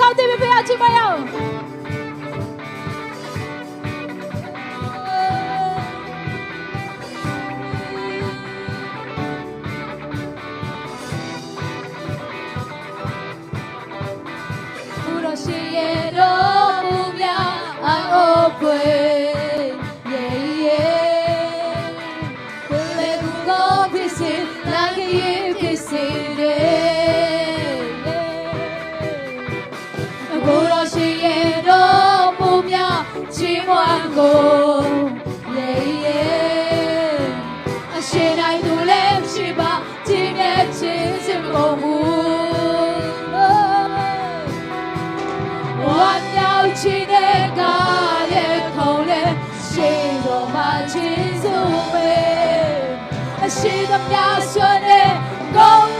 kaldı bir beyacı bayağı. Like e can see ရှိသမျှဆွနဲ့ကောင်း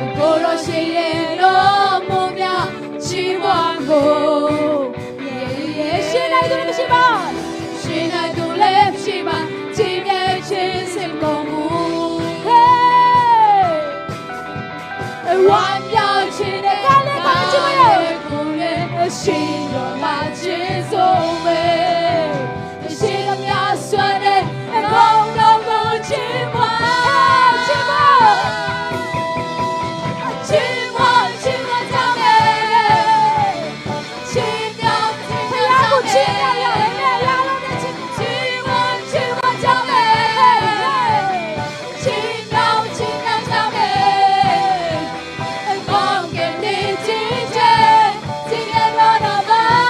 ကိုရောရှိရဲ့လို့မုံမြချီးမွမ်းကိုယေယေရှိနိုင်သူလည်းရှိပါရှိနိုင်သူလည်းရှိပါချီးမြှောက်ခြင်းစင်ကုန်မူ Hey အဝမ်းမြောက်ခြင်းနဲ့ကလည်းပါချီးမွမ်းရဲ့ကိုလည်းရှိတော်